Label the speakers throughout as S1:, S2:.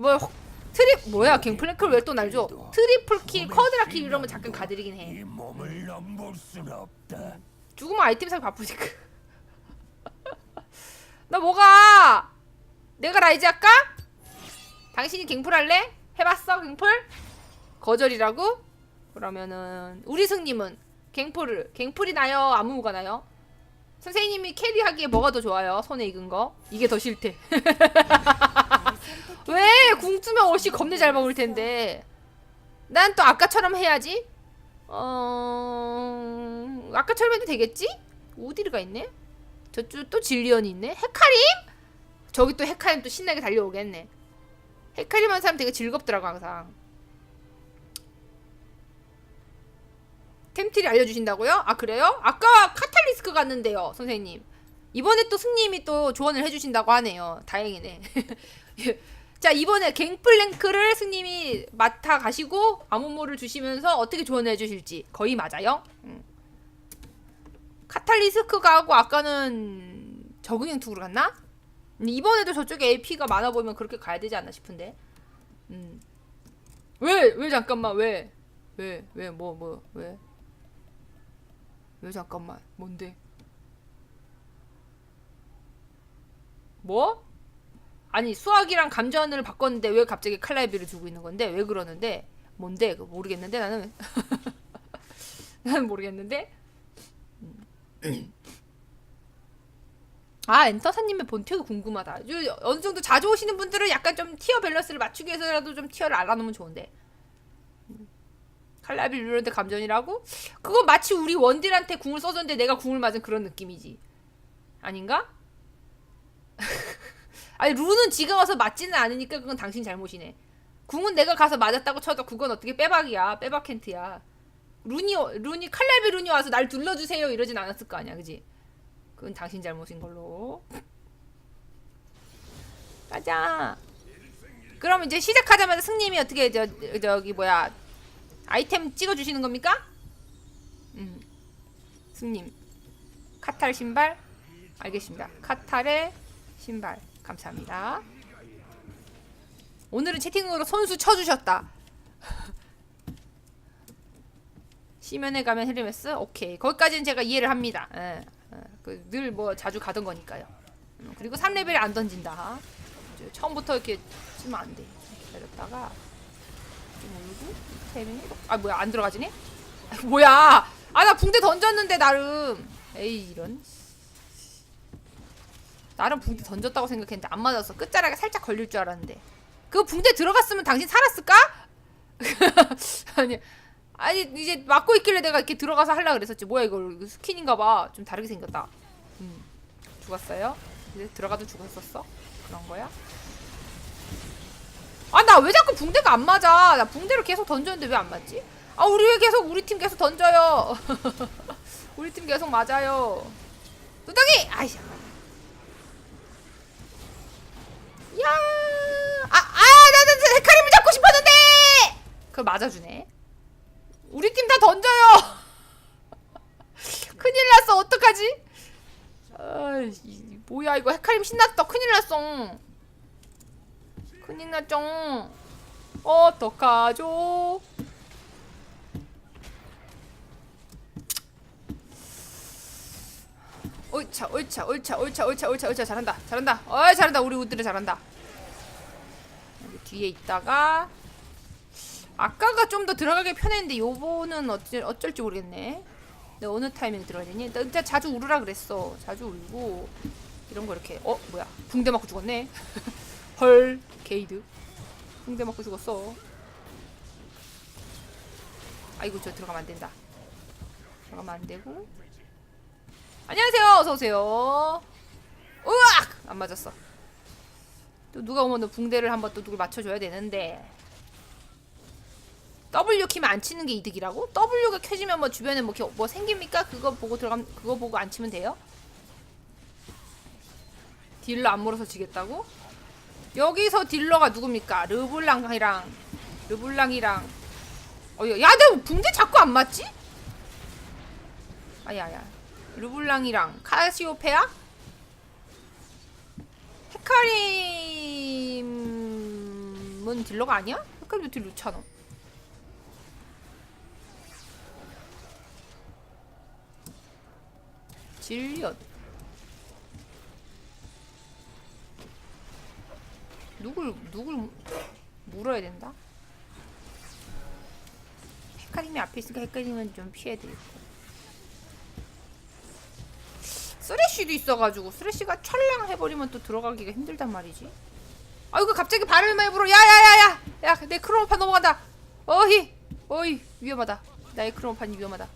S1: 뭐 트립 뭐야 갱플랭크를 왜 또 날 줘? 트리플 킬, 쿼드라 킬 이러면 잠깐 가드리긴 해.
S2: 이 몸을 넘볼 순 없다.
S1: 죽으면 아이템 사기 바쁘니까. 나 뭐가? 내가 라이즈 할까? 당신이 갱플 할래? 해봤어 갱플? 거절이라고? 그러면은 우리 승님은 갱플을 갱플이 나요? 아무무가 나요? 선생님이 캐리하기에 뭐가 더 좋아요? 손에 익은 거? 이게 더 싫대. 왜? 궁 쓰면 옷이 겁내 잘 먹을 텐데. 난 또 아까처럼 해야지. 어... 아까처럼 해도 되겠지? 우디르가 있네? 저쪽 또 질리언이 있네? 헤카림? 저기 또 헤카림 또 신나게 달려오겠네. 헤카림 한 사람 되게 즐겁더라고 항상. 템트리 알려주신다고요? 아 그래요? 아까 카탈리스크 갔는데요 선생님. 이번에 또 승님이 또 조언을 해주신다고 하네요. 다행이네. 자 이번에 갱플랭크를 승님이 맡아 가시고 아무모를 주시면서 어떻게 조언해 주실지 거의 맞아요. 음. 카탈리스크가 하고 아까는 적응형 투구로 갔나? 근데 이번에도 저쪽에 AP가 많아 보이면 그렇게 가야 되지 않나 싶은데. 음. 왜? 왜 잠깐만 왜? 왜? 왜? 뭐? 뭐? 왜? 왜 잠깐만? 뭔데? 뭐? 아니 수학이랑 감전을 바꿨는데 왜 갑자기 칼라이비를 주고 있는 건데? 왜 그러는데? 뭔데? 모르겠는데 나는. 나는 모르겠는데? 음. 아 엔터사님의 본티어가 궁금하다. 요- 어느 정도 자주 오시는 분들은 약간 좀 티어 밸런스를 맞추기 위해서라도 좀 티어를 알아놓으면 좋은데. 음. 칼라이비 루런데 감전이라고? 그거 마치 우리 원딜한테 궁을 써줬는데 내가 궁을 맞은 그런 느낌이지. 아닌가? 아니 룬은 지가 와서 맞지는 않으니까 그건 당신 잘못이네. 궁은 내가 가서 맞았다고 쳐도 그건 어떻게 빼박이야. 빼박 캔트야. 룬이 룬이 칼날비 룬이 와서 날 둘러주세요 이러진 않았을 거 아니야, 그지? 그건 당신 잘못인 걸로. 가자. 그럼 이제 시작하자마자 승님이 어떻게 저 저기 뭐야 아이템 찍어주시는 겁니까? 음. 승님 카탈 신발 알겠습니다. 카탈의 신발 감사합니다. 오늘은 채팅으로 선수 쳐주셨다. 시면에 가면 헤르메스 오케이 거기까지는 제가 이해를 합니다. 예, 늘뭐 자주 가던 거니까요. 음, 그리고 3레벨에 안 던진다. 처음부터 이렇게 치면 안 돼. 기다렸다가 좀 울고 타이밍 아 뭐야 안 들어가지네? 아, 뭐야? 아 나 붕대 던졌는데 나름. 에이 이런. 나름 붕대 던졌다고 생각했는데 안 맞았어. 끝자락에 살짝 걸릴 줄 알았는데. 그 붕대 들어갔으면 당신 살았을까? 아니, 아니 이제 막고 있길래 내가 이렇게 들어가서 하려 그랬었지. 뭐야 이거 이거 스킨인가 봐. 좀 다르게 생겼다. 음, 죽었어요? 이제 들어가도 죽었었어? 그런 거야? 아 나 왜 자꾸 붕대가 안 맞아? 나 붕대를 계속 던졌는데 왜 안 맞지? 아 우리 왜 계속 우리 팀 계속 던져요? 우리 팀 계속 맞아요. 뚜덩이! 아이씨. 야, 아, 아, 나는 헤카림을 잡고 싶었는데. 그걸 맞아주네. 우리 팀 다 던져요. 큰일 났어. 어떡하지? 아, 이, 뭐야 이거 헤카림 신났다. 큰일 났어. 큰일 났죠. 어떡하죠? 옳차 옳차 옳차 옳차 옳차 옳차 옳차 잘한다 잘한다. 어이 잘한다. 우리 우들이 잘한다. 여기 뒤에 있다가 아까가 좀 더 들어가기 편했는데 요번은 어쩔, 어쩔지 모르겠네. 내가 어느 타이밍에 들어가야 되니? 나 진짜 자주 울으라 그랬어. 자주 울고 이런 거 이렇게. 어 뭐야? 붕대 맞고 죽었네. 헐 게이드. 붕대 맞고 죽었어. 아이고 저 들어가면 안 된다. 들어가면 안 되고 안녕하세요. 어서 오세요. 으악! 안 맞았어. 또 누가 오면 붕대를 한번 또 누굴 맞춰줘야 되는데. W 키면 안 치는 게 이득이라고? W가 켜지면 뭐 주변에 뭐, 겨- 뭐 생깁니까? 그거 보고 들어감 그거 보고 안 치면 돼요? 딜러 안 물어서 지겠다고? 여기서 딜러가 누굽니까? 르블랑이랑 르블랑이랑 어야 내 붕대 자꾸 안 맞지? 아야야 르블랑이랑 카시오페아? 헤카림 헤카림은 딜러가 아니야? 헤카림도 딜 넣잖아 질리언 누굴 누굴 물어야 된다? 헤카림이 앞에 있으니까 헤카림은 좀 피해드리고 쓰레쉬도 있어가지고 쓰레쉬가 찰랑 해버리면 또 들어가기가 힘들단 말이지. 아이고 갑자기 발을 불어. 야야야야 야 내 크로모판 넘어간다. 어히 어이 위험하다. 나의 크로모판이 위험하다.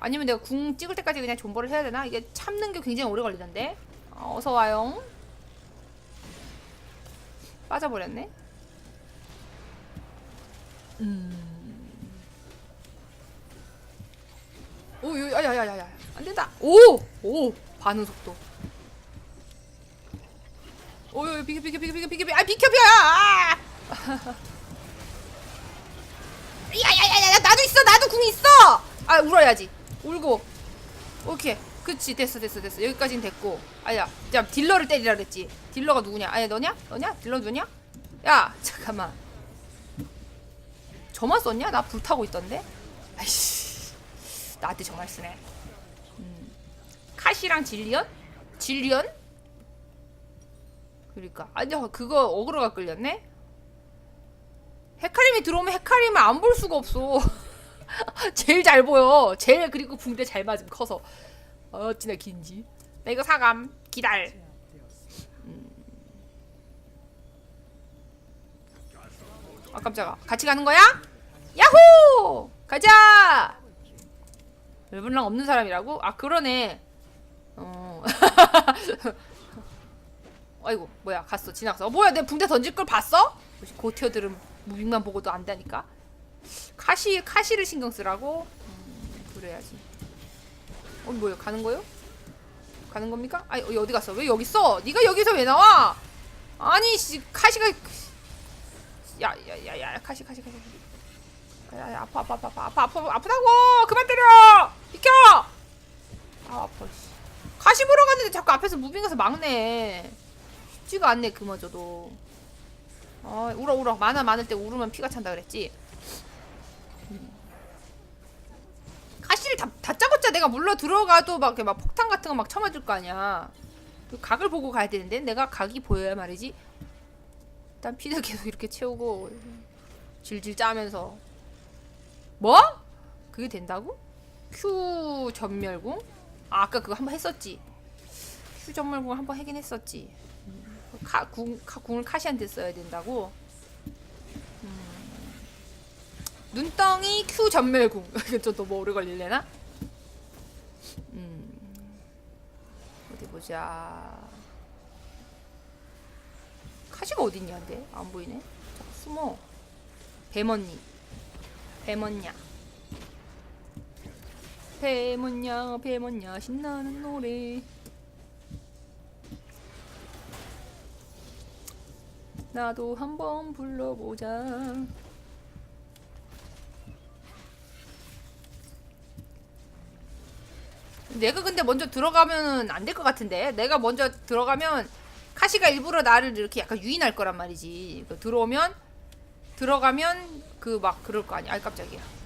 S1: 아니면 내가 궁 찍을 때까지 그냥 존버를 해야 되나? 이게 참는 게 굉장히 오래 걸리던데. 어, 어서 와요. 빠져버렸네 오, 요, 야야야야야, 안 된다. 오, 오, 반응 속도. 오, 요, 비켜, 비켜, 비켜, 비켜, 비켜, 아, 비켜, 비켜, 아! 야야야야, 나도 있어, 나도 궁 있어. 아, 울어야지. 울고. 오케이, 그치, 됐어, 됐어, 됐어. 여기까진 됐고. 아야, 야, 딜러를 때리라 그랬지. 딜러가 누구냐? 아야, 너냐? 너냐? 딜러 누구냐? 야, 잠깐만. 저만 썼냐? 나 불타고 있던데. 아이씨. 나한테 정말 쓰네. 음. 카시랑 질리언? 질리언? 그러니까 아니야 그거 어그로가 끌렸네. 헤카림이 들어오면 헤카림을 안 볼 수가 없어. 제일 잘 보여. 제일 그리고 붕대 잘 맞음 커서. 어찌나 긴지. 나 이거 사감 기다려. 음. 아 깜짝아. 같이 가는 거야? 야호! 가자! 르블랑 없는 사람이라고? 아 그러네. 어. 아이고 뭐야 갔어 지나갔어. 어, 뭐야 내 붕대 던질 걸 봤어? 고티어들은 무빙만 보고도 안다니까. 카시 카시를 신경 쓰라고. 음, 그래야지. 어 뭐야 가는 거요? 가는 겁니까? 아니 어, 어디 갔어? 왜 여기 있어? 네가 여기서 왜 나와? 아니 씨 카시가 야야야야 카시 카시 카시. 야, 야, 아파, 아파, 아파, 아파, 아파, 아프다고! 그만 때려! 비켜! 아, 아파, 씨. 가시 보러 갔는데 자꾸 앞에서 무빙 가서 막네. 쉽지가 않네, 그마저도. 아, 울어, 울어. 만화 많을 때 울으면 피가 찬다 그랬지? 음. 가시를 다, 다짜고짜 내가 물러 들어가도 막, 이렇게 막 폭탄 같은 거 막 쳐맞을 거 아니야. 그 각을 보고 가야 되는데, 내가 각이 보여야 말이지. 일단 피도 계속 이렇게 채우고, 질질 짜면서. 뭐? 그게 된다고? Q 전멸궁? 아, 아까 그거 한번 했었지. Q 전멸궁 한번 하긴 했었지. 음, 카, 궁, 카, 궁을 카시한테 써야 된다고? 음. 눈덩이 Q 전멸궁. 좀 너무 오래 걸릴래나? 음. 어디 보자. 카시가 어딨냐, 근데? 안 보이네. 숨어. 뱀언니. 배먼냐 배먼냐 배먼냐 신나는 노래 나도 한번 불러보자 내가 근데 먼저 들어가면은 안될 것 같은데 내가 먼저 들어가면 카시가 일부러 나를 이렇게 약간 유인할 거란 말이지 그 들어오면 들어가면 그 막 그럴 거 아니야. 아이 깜짝이야.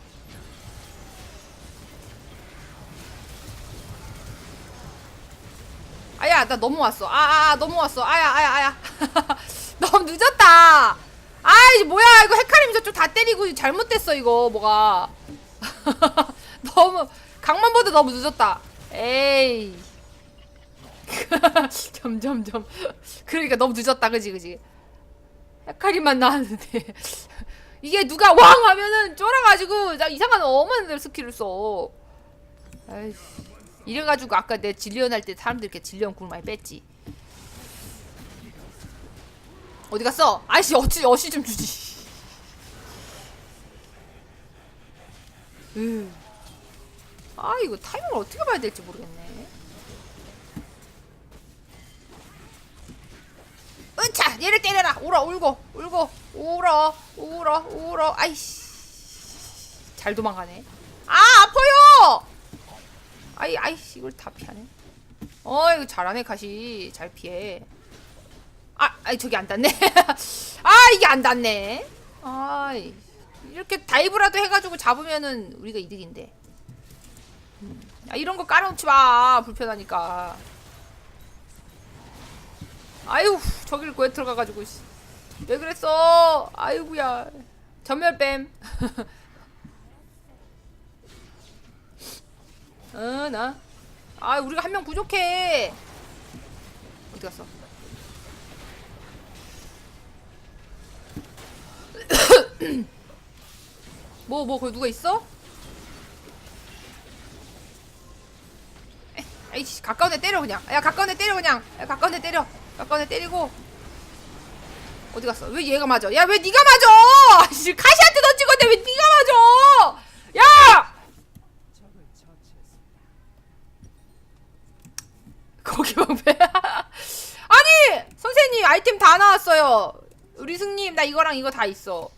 S1: 아야 나 넘어왔어. 아아 아, 넘어왔어. 아야 아야 아야. 너무 늦었다. 아이 뭐야 이거 헤카림 저쪽 다 때리고 잘못됐어 이거 뭐가. 너무 강만보다 너무 늦었다. 에이. 점점점. 그러니까 너무 늦었다 그지 그지. 헤카림만 나왔는데 이게 누가 왕 하면은 쫄아가지고 나 이상한 어머니들 스킬을 써. 아이씨. 이래가지고 아까 내 진리언 할 때 사람들 이렇게 진리언 궁 많이 뺐지. 어디 갔어? 아이씨 어찌 어시 좀 주지. 으. 아 이거 타이밍을 어떻게 봐야 될지 모르겠네. 으차 얘를 때려라 울어 울고 울고 울어 울어 울어 아이씨 잘 도망가네 아 아파요 아이 아이씨 이걸 다 피하네 어 이거 잘하네 가시 잘 피해 아, 아이 저기 안 닿네. 아 이게 안 닿네. 아 이렇게 다이브라도 해가지고 잡으면은 우리가 이득인데. 음. 아 이런 거 깔아놓지 마. 불편하니까. 아유 저기를 왜 들어가가지고 씨. 왜 그랬어? 아이구야. 전멸 뱀. 어 나. 아 우리가 한 명 부족해. 어디 갔어? 뭐, 뭐, 거기 누가 있어? 에, 아이씨, 가까운 애 때려, 그냥. 야, 가까운 애 때려, 그냥. 야, 가까운 애 때려. 가까운 애 때리고. 어디 갔어? 왜 얘가 맞아? 야, 왜 네가 맞아? 아이씨, 카시한테 던진 건데 왜 네가 맞아? 야! 거기 방패. 아니! 선생님, 아이템 다 나왔어요. 우리 승님, 나 이거랑 이거 다 있어.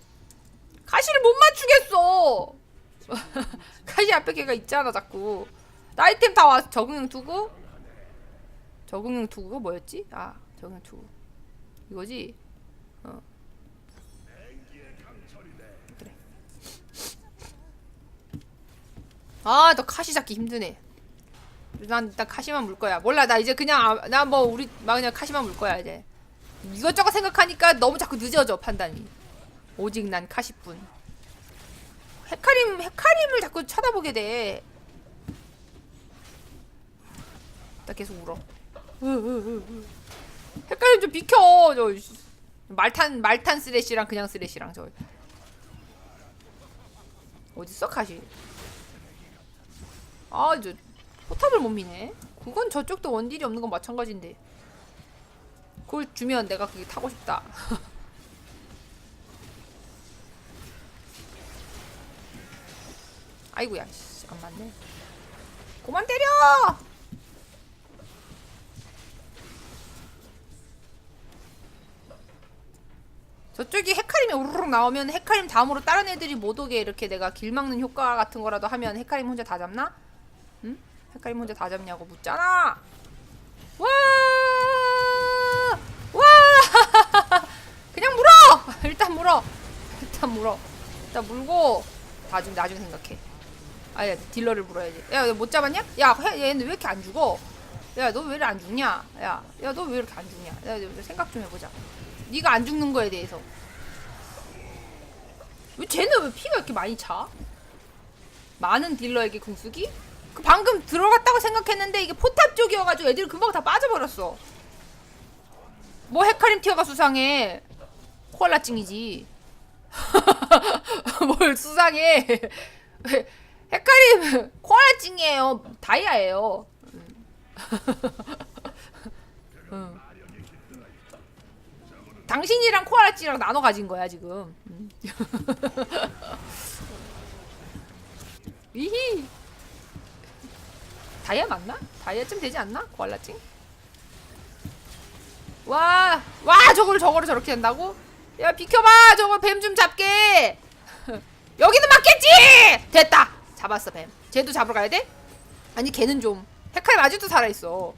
S1: 가시를 못 맞추겠어. 가시 앞에 걔가 있잖아 자꾸. 나 아이템 다 왔어. 적응형 투구? 적응형 투구가 뭐였지? 아 적응형 투구. 이거지? 어. 그래. 아, 너 카시 잡기 힘드네. 난 일단 카시만 물 거야. 몰라, 나 이제 그냥 나뭐 우리 막 그냥 카시만 물 거야 이제. 이것저것 생각하니까 너무 자꾸 늦어져 판단이. 오직 난 카시뿐. 헤카림 헤카림을 자꾸 쳐다보게 돼. 나 계속 울어. 헤카림 좀 비켜. 저 씨. 말탄 말탄 쓰레쉬랑 그냥 쓰레쉬랑 저. 어딨어 카시? 아, 저 포탑을 못 미네. 그건 저쪽도 원딜이 없는 건 마찬가지인데. 그걸 주면 내가 그게 타고 싶다. 아이고야, 씨, 안 맞네. 그만 때려! 저쪽이 헤카림이 우르륵 나오면 헤카림 다음으로 다른 애들이 못 오게 이렇게 내가 길 막는 효과 같은 거라도 하면 헤카림 혼자 다 잡나? 응? 헤카림 혼자 다 잡냐고 묻잖아! 와! 와! 그냥 물어! 일단 물어! 일단 물어. 일단 물고 나중 나중에 생각해. 아야 딜러를 물어야지. 야못 잡았냐? 야 해- 얘는 왜 이렇게 안 죽어? 야 너왜 이렇게 안 죽냐? 야 야 너 왜 이렇게 안 죽냐? 야 야, 생각 좀 해보자. 네가 안 죽는 거에 대해서. 왜 쟤는 왜 피가 이렇게 많이 차? 많은 딜러에게 궁수기? 그 방금 들어갔다고 생각했는데 이게 포탑 쪽이어가지고 애들이 금방 다 빠져버렸어. 뭐 헤카림 티어가 수상해. 코알라찡이지. 뭘 수상해. 헤카림 코알라찡이에요. 다이아예요. 당신이랑 코알라찡이랑 나눠 가진 거야 지금. 음. 이히. 다이아 맞나? 다이아쯤 되지 않나? 코알라찡? 와, 와, 저걸 저거를 저렇게 한다고? 야, 비켜봐! 저거 뱀 좀 잡게! 여기는 맞겠지! 됐다! 잡았어, 뱀. 쟤도 잡으러 가야 돼? 아니, 걔는 좀. 헤카림 아직도 살아있어.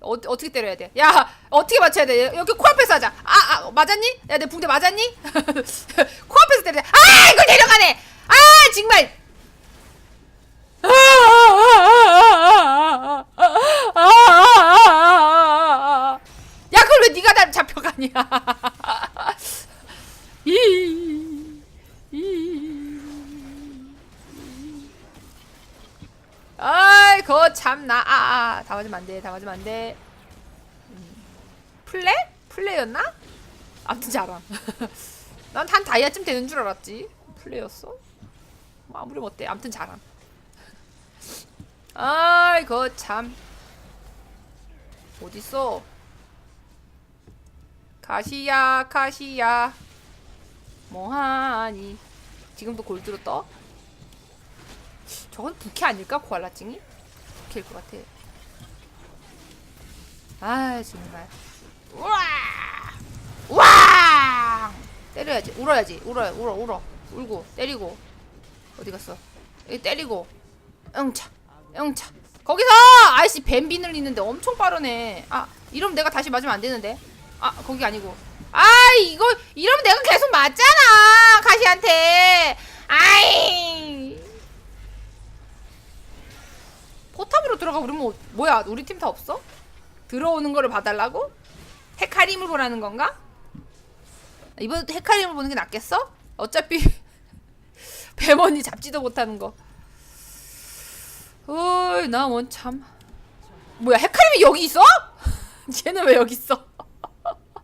S1: 어, 어떻게 때려야 돼? 야, 어떻게 맞춰야 돼? 여기 코앞에서 하자. 아, 아, 맞았니? 야, 내 붕대 맞았니? 코앞에서 때려. 아, 이걸 내려가네! 아, 정말! 야, 그걸 왜 네가 날 잡혀가냐? 이, 이. 아이, 거 참나. 아, 아, 다 맞으면 안 돼. 다 맞으면 안 돼. 음. 플레? 플레였나? 아무튼 잘함. 난 한 다이아쯤 되는 줄 알았지. 플레였어? 뭐 아무리 못돼. 아무튼 잘함. 아이, 거 참. 어딨어? 가시야, 가시야. 뭐하니? 지금도 골드로 떠? 저건 부캐 아닐까? 코알라찡이? 부캐일 것 같아. 아 정말. 우와! 우와! 때려야지. 울어야지. 울어, 울어, 울어. 울고 때리고. 어디 갔어? 여기 때리고. 응차, 응차. 거기서 아이씨 뱀비 늘리는데 엄청 빠르네. 아 이러면 내가 다시 맞으면 안 되는데. 아 거기 아니고 아 이거 이러면 내가 계속 맞잖아 가시한테 아이 포탑으로 들어가 우리 뭐 뭐야 우리 팀 다 없어? 들어오는 거를 봐달라고? 헤카림을 보라는 건가? 이번에도 헤카림을 보는 게 낫겠어? 어차피 배머니 잡지도 못하는 거 어이 나 원 참 뭐야 헤카림이 여기 있어? 쟤는 왜 여기 있어?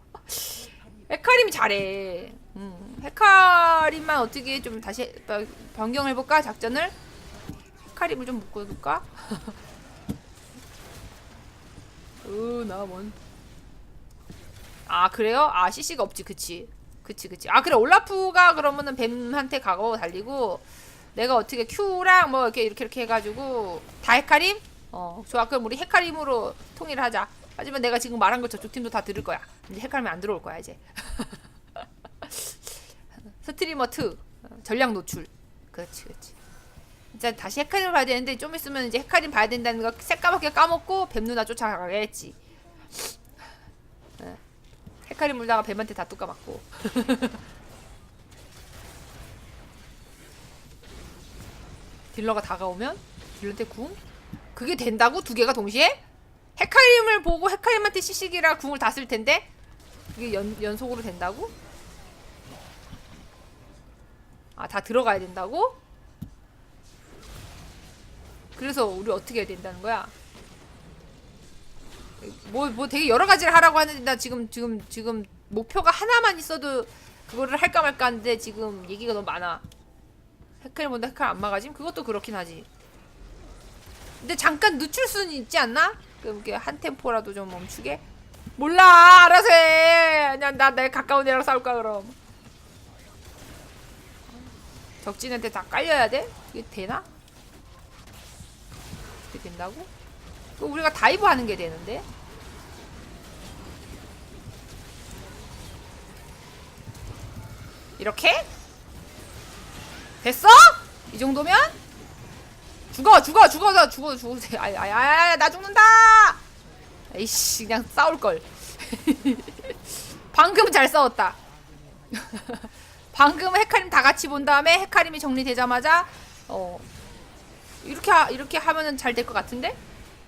S1: 헤카림이 잘해. 음, 헤카림만 어떻게 좀 다시 바- 변경해볼까 작전을? 헤카림을 좀 묶어둘까? 으나 뭔? 아 그래요? 아 CC가 없지 그치 그치 그치 아 그래 올라프가 그러면은 뱀한테 가고 달리고 내가 어떻게 Q랑 뭐 이렇게 이렇게 이렇게 해가지고 다 헤카림? 어 좋아 그럼 우리 헤카림으로 통일을 하자. 하지만 내가 지금 말한 걸 저쪽 팀도 다 들을 거야. 이제 헤카림이 안 들어올 거야 이제. 스트리머 2 전략 노출. 그렇지 그렇지. 이제 다시 헤카림을 봐야 되는데 좀 있으면 이제 헤카림 봐야 된다는 거 새까맣게 까먹고 뱀 누나 쫓아가겠지. 예. 헤카림 물다가 뱀한테 다 뚜까맞고 딜러가 다가오면 딜러한테 궁? 그게 된다고? 두 개가 동시에? 헤카림을 보고 헤카림한테 시식이라 궁을 다 쓸 텐데? 그게 연, 연속으로 된다고? 아, 다 들어가야 된다고? 그래서 우리 어떻게 해야 된다는 거야? 뭐, 뭐 되게 여러 가지를 하라고 하는데 나 지금, 지금, 지금 목표가 하나만 있어도 그거를 할까 말까 하는데 지금 얘기가 너무 많아. 헤카림 본다 헤카림 안 막아짐? 그것도 그렇긴 하지. 근데 잠깐 늦출 수는 있지 않나? 이렇게 한 템포라도 좀 멈추게? 몰라 알아서 해 그냥 나내 가까운 애랑 싸울까 그럼 적진한테 다 깔려야 돼? 이게 되나? 이게 된다고? 그 우리가 다이브 하는 게 되는데 이렇게? 됐어? 이 정도면? 죽어 죽어 죽어 나 죽어 죽어. 아야야야 나 죽는다! 에이씨 그냥 싸울 걸. 방금 잘 싸웠다. 방금 헤카림 다 같이 본 다음에 헤카림이 정리되자마자 어 이렇게 하, 이렇게 하면은 잘 될 것 같은데?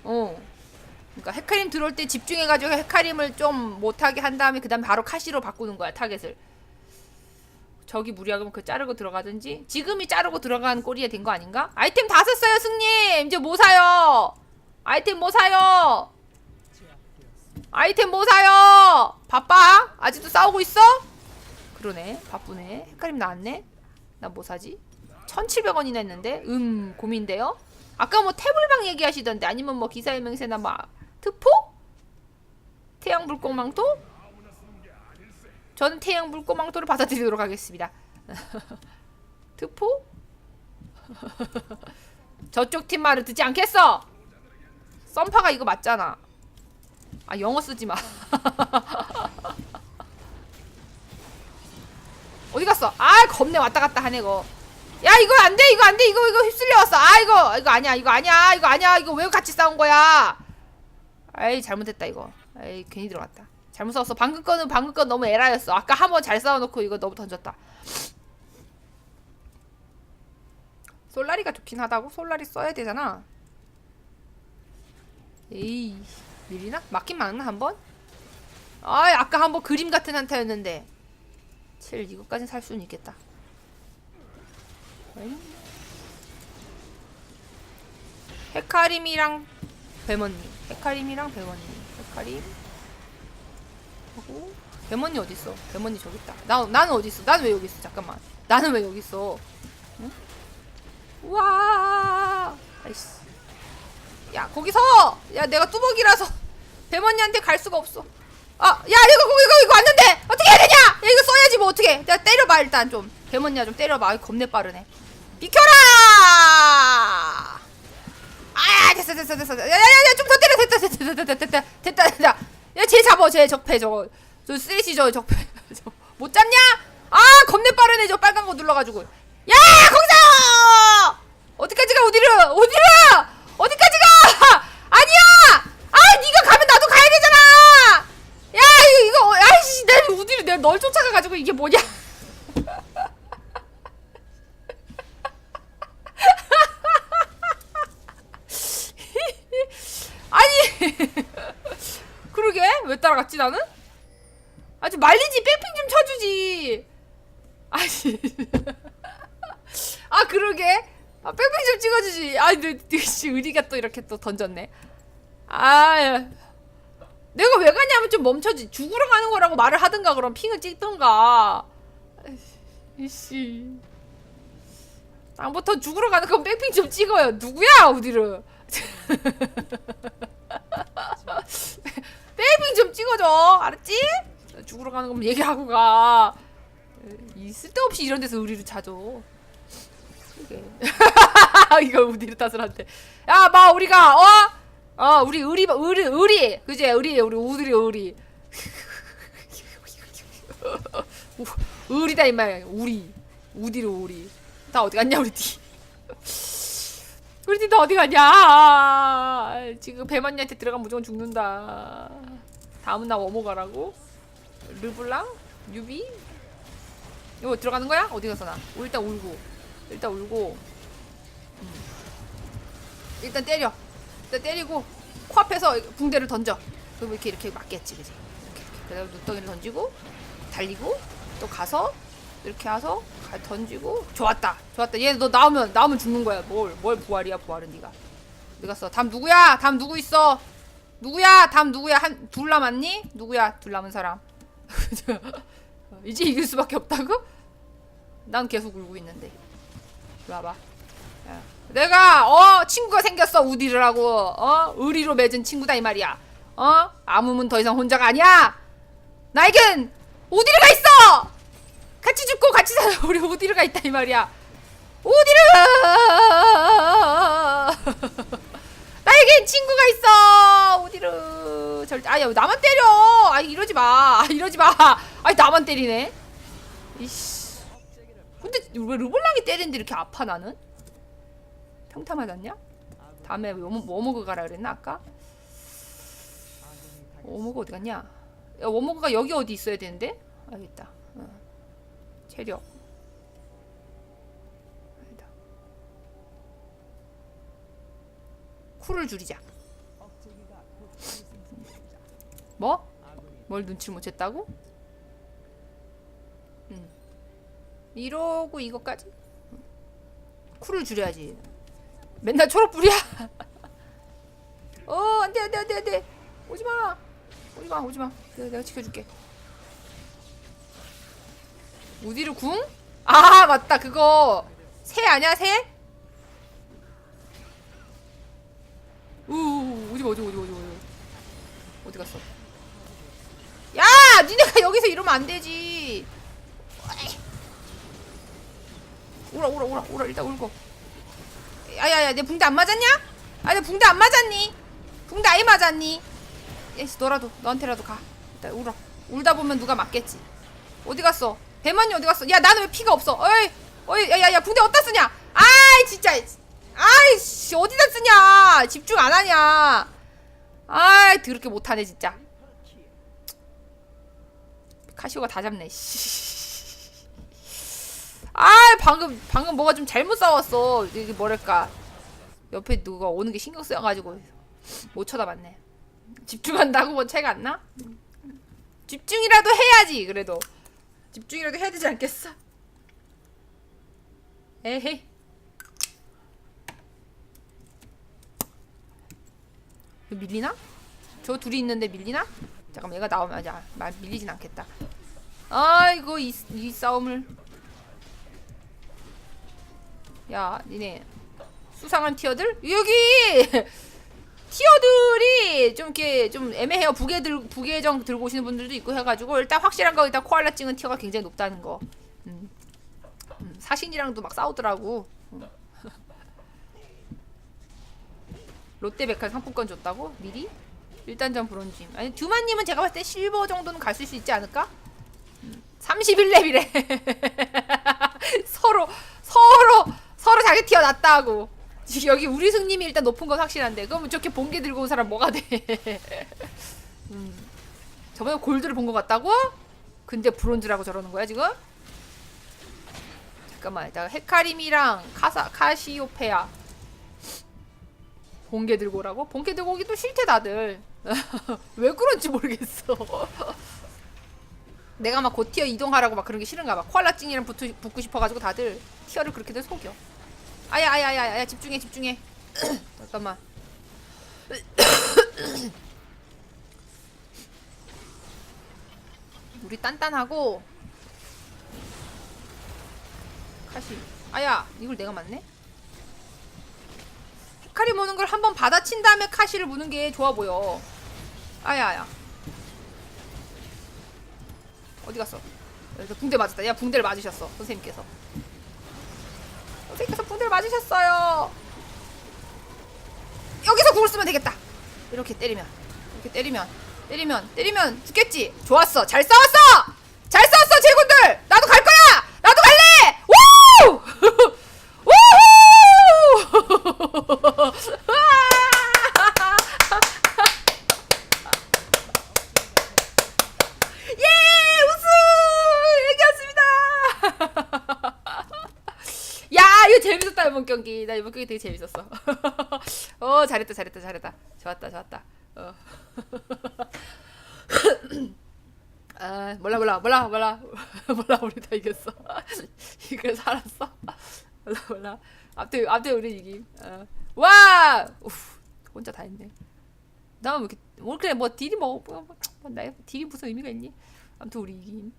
S1: 어. 그러니까 헤카림 들어올 때 집중해가지고 헤카림을 좀 못하게 한 다음에 그 다음에 바로 카시로 바꾸는 거야 타겟을 저기 무리하면 그 자르고 들어가든지 지금이 자르고 들어간 꼴이 된 거 아닌가? 아이템 다 샀어요 승님 이제 뭐 사요 아이템 뭐 사요 아이템 뭐 사요 바빠 아직도 싸우고 있어? 그러네 바쁘네 헷갈림 나왔네 나 뭐 사지? 1700원이나 했는데 음 고민돼요 아까 뭐 태블방 얘기하시던데 아니면 뭐 기사의 맹세나 뭐 트포? 태양 불꽃망토? 저는 태양 물고망토를 받아들이도록 하겠습니다. 트포? 저쪽 팀 말을 듣지 않겠어. 썸파가 이거 맞잖아. 아 영어 쓰지 마. 어디 갔어? 아 겁내 왔다 갔다 하네 거. 야 이거 안 돼 이거 안 돼 이거 이거 휩쓸려 왔어. 아 이거 이거 아니야 이거 아니야 이거 아니야 이거 왜 같이 싸운 거야? 아이 잘못했다 이거. 아이 괜히 들어갔다. 잘못 싸웠어. 방금 거는 방금 건 너무 에라였어. 아까 한 번 잘 싸워놓고 이거 너무 던졌다. 솔라리가 좋긴 하다고? 솔라리 써야 되잖아. 에이 밀리나? 맞긴 맞나 한 번? 아 아까 한 번 그림 같은 한타였는데. 칠 이것까진 살 수는 있겠다. 헤카림이랑 배머님. 헤카림이랑 배머님. 헤카림. 하고 어디 있어? 배머니 저기 있다. 나 나는 어디 있어? 나는 왜 여기 있어? 잠깐만. 나는 왜 여기 있어? 응? 와, 아이씨. 야 거기서 야 내가 뚜벅이라서 배머니한테 갈 수가 없어. 아, 야 이거 이거 이거 왔는데 어떻게 해야 되냐? 야 이거 써야지 뭐 어떻게? 내가 때려봐 일단 좀. 배머니야 좀 때려봐. 겁내 빠르네. 비켜라! 아 됐어 됐어 됐어 야 야 야 좀 더 때려 됐다 됐다 됐다 됐다 됐다 됐다 야쟤 잡어 쟤 적폐 저거. 저 쓰레쉬 저 적폐. 저못 잡냐? 아 겁내 빠르네 저 빨간 거 눌러가지고. 야 거기서 어디까지 가 어디를 어디를 어디까지 가! 아니야! 아 네가 가면 나도 가야 되잖아! 야 이거 이거 야 아씨 내 우디를 내가 널 쫓아가가지고 이게 뭐냐 아니 그러게 왜 따라갔지 나는? 아주 말리지 백핑 좀 쳐주지. 아니. 아 그러게. 아 백핑 좀 찍어주지. 아 너, 너, 씨 의리가 또 이렇게 또 던졌네. 아 내가 왜 가냐면 좀 멈춰지. 죽으러 가는 거라고 말을 하든가 그럼 핑을 찍던가. 이씨. 다음부터 죽으러 가는 건 백핑 좀 찍어요. 누구야 우디르 백핑 좀 찍어줘. 알았지? 죽으러 가는 거면 얘기하고 가. 이 쓸데없이 이런 데서 의리를 찾아. 그게. 이거 우디르 탓을 한대. 야마 우리가 어? 어 우리 의리 의리 의리. 그지? 의리 우리 우들이 의리. 우- 의리다 임마 우리. 우디로 우리. 다 어디 갔냐 우리 뒤 우리 뒤다 어디 갔냐? 지금 배만이한테 들어가면 무조건 죽는다. 다음은 나 워모 가라고? 르블랑? 유비? 이거 들어가는 거야? 어디 가서 나? 일단 울고. 일단 울고. 음. 일단 때려. 일단 때리고 코앞에서 붕대를 던져. 그럼 이렇게 이렇게 맞겠지, 그지? 그다음에 눈덩이를 던지고 달리고 또 가서 이렇게 와서 가, 던지고 좋았다, 좋았다. 얘 너 나오면 나오면 죽는 거야. 뭘 뭘 부활이야, 부활은 네가. 네가 써. 다음 누구야? 다음 누구 있어? 누구야? 다음 누구야? 한 둘 남았니? 누구야? 둘 남은 사람. 이제 이길 수밖에 없다고? 난 계속 울고 있는데. 이리 와봐. 야. 내가 어 친구가 생겼어 우디르라고 어 의리로 맺은 친구다 이 말이야 어 아무문 더 이상 혼자가 아니야 나에겐 우디르가 있어 같이 죽고 같이 사는 우리 우디르가 있다 이 말이야. 우디르! 나에겐 친구가 있어 우디르. 절대 아야 나만 때려. 아 이러지 마. 아, 이러지 마. 아니 나만 때리네. 이씨. 근데 왜 르블랑이 때리는데 이렇게 아파 나는? 평타 맞았냐? 다음에 워머, 워머그 가라 그랬나 아까? 워머그 어디 갔냐? 야, 워머그가. 여기 어디 있어야 되는데? 알겠다. 어. 체력. 아니다. 쿨을 줄이자. 뭐? 뭘 눈치를 못 챘다고? 응. 이러고 이거까지? 쿨을 줄여야지. 맨날 초록불이야. 어, 안돼, 안돼, 안돼, 안돼. 오지 마, 오지 마, 오지 마. 내가, 내가 지켜줄게. 우디르 궁? 아, 맞다, 그거 새 아니야, 새? 우, 오지 마, 오지 마, 오지 마, 오지 마. 어디 갔어? 야, 니네가 여기서 이러면 안 되지. 울어, 울어, 울어, 울어. 일단 울고. 야야야 내 붕대 안 맞았냐? 아내 붕대 안 맞았니? 붕대 아예 맞았니? 예씨 너라도 너한테라도 가 일단 울어 울다 보면 누가 맞겠지 어디 갔어? 대만이 어디 갔어? 야 나는 왜 피가 없어? 어이 어이 야야야 붕대 어디다 쓰냐? 아이 진짜 아이씨 어디다 쓰냐 집중 안 하냐 아이 더럽게 못하네 진짜 카시오가 다 잡네 씨. 아 방금 방금 뭐가 좀 잘못 싸웠어 이게 뭐랄까 옆에 누가 오는 게 신경 쓰여가지고 못 쳐다봤네 집중한다고 뭐 차이가 안 나? 집중이라도 해야지 그래도 집중이라도 해야 되지 않겠어? 에헤이 밀리나? 저 둘이 있는데 밀리나? 잠깐만 얘가 나오면 아직 말 밀리진 않겠다 아이고 이, 이 싸움을 야, 니네 수상한 티어들 여기 티어들이 좀 이렇게 좀 애매해요. 부계 들 부계정 들고 오시는 분들도 있고 해가지고 일단 확실한 거 일단 코알라 찍은 티어가 굉장히 높다는 거. 음. 음, 사신이랑도 막 싸우더라고. 음. 롯데백화 상품권 줬다고 미리? 일단전 브론즈. 아니 듀마님은 제가 봤을 때 실버 정도는 갈 수 있지 않을까? 31렙이래. 서로 서로 서로 자기 티어 낮다고. 여기 우리 승님이 일단 높은 건 확실한데 그러면 저렇게 번개 들고 온 사람 뭐가 돼? 음. 저번에 골드를 본 것 같다고? 근데 브론즈라고 저러는 거야 지금? 잠깐만 이따가 헤카림이랑 카사 카시오페아 본캐 들고 오라고? 본캐 들고 오기도 싫대 다들 왜 그런지 모르겠어 내가 막곧 티어 이동하라고 막 그런 게 싫은가 봐 코알라 찡이랑 붙고 싶어가지고 다들 티어를 그렇게들 속여 아야 아야 아야 아야 집중해 집중해. 잠깐만. 우리 단단하고. 카시. 아야 이걸 내가 맞네? 헤카리 무는 걸 한번 받아친 다음에 카시를 무는 게 좋아 보여. 아야 아야. 어디 갔어? 여기서 붕대 맞았다. 야 붕대를 맞으셨어 선생님께서 선생님께서 붕대를 맞으셨어요. 여기서 궁을 쓰면 되겠다. 이렇게 때리면 이렇게 때리면 때리면 때리면 죽겠지? 좋았어. 잘 싸웠어! 잘 싸웠어 제군들! 나도 갈 거야 나도 갈래 우 우후 예 우승 이겼습니다 야 이거 재밌었다 이번 경기 나 이번 경기 되게 재밌었어 어 잘했다 잘했다 잘했다 좋았다 좋았다 어. 아 몰라 몰라 몰라 몰라 몰라 우리 다 이겼어 이걸 살았어 몰라 몰라 앞뒤 앞뒤 우리 이김 어. 와 우후, 혼자 다 했네 나왜 이렇게 뭐 그래 뭐 딜이 뭐, 뭐, 뭐, 뭐 딜이 무슨 의미가 있니 아무튼 우리 이김